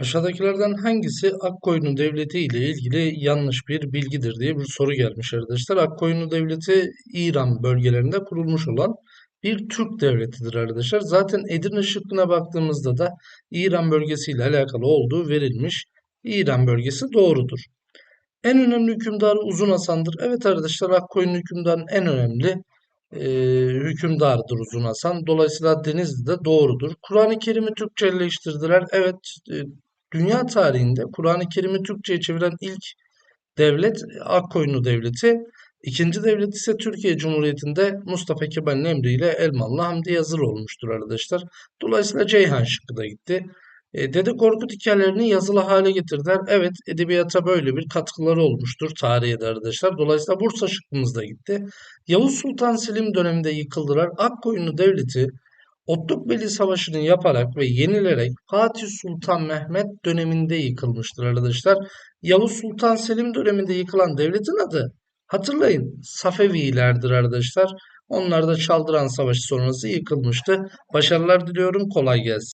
Aşağıdakilerden hangisi Akkoyunlu Devleti ile ilgili yanlış bir bilgidir diye bir soru gelmiş arkadaşlar. Akkoyunlu Devleti İran bölgelerinde kurulmuş olan bir Türk devletidir arkadaşlar. Zaten Edirne şıkkına baktığımızda da İran bölgesiyle alakalı olduğu verilmiş. İran bölgesi doğrudur. En önemli hükümdarı Uzun Hasan'dır. Evet arkadaşlar Akkoyunlu hükümdarın en önemli e, hükümdarıdır Uzun Hasan. Dolayısıyla Denizli'de doğrudur. Kur'an-ı Kerim'i Türkçeleştirdiler. Evet e, dünya tarihinde Kur'an-ı Kerim'i Türkçe'ye çeviren ilk devlet Akkoyunlu Devleti. İkinci devlet ise Türkiye Cumhuriyeti'nde Mustafa Kemal'in emriyle Elmalı Hamdi Yazılı olmuştur arkadaşlar. Dolayısıyla Ceyhan şıkkı da gitti. E, Dede Korkut hikayelerini yazılı hale getirdiler. Evet edebiyata böyle bir katkıları olmuştur tarihe de arkadaşlar. Dolayısıyla Bursa şıkkımız da gitti. Yavuz Sultan Selim döneminde yıkıldılar. Akkoyunlu Devleti Otlukbeli Savaşı'nı yaparak ve yenilerek Fatih Sultan Mehmet döneminde yıkılmıştır arkadaşlar. Yavuz Sultan Selim döneminde yıkılan devletin adı hatırlayın Safevilerdir arkadaşlar. Onlar da Çaldıran Savaşı sonrası yıkılmıştı. Başarılar diliyorum. Kolay gelsin.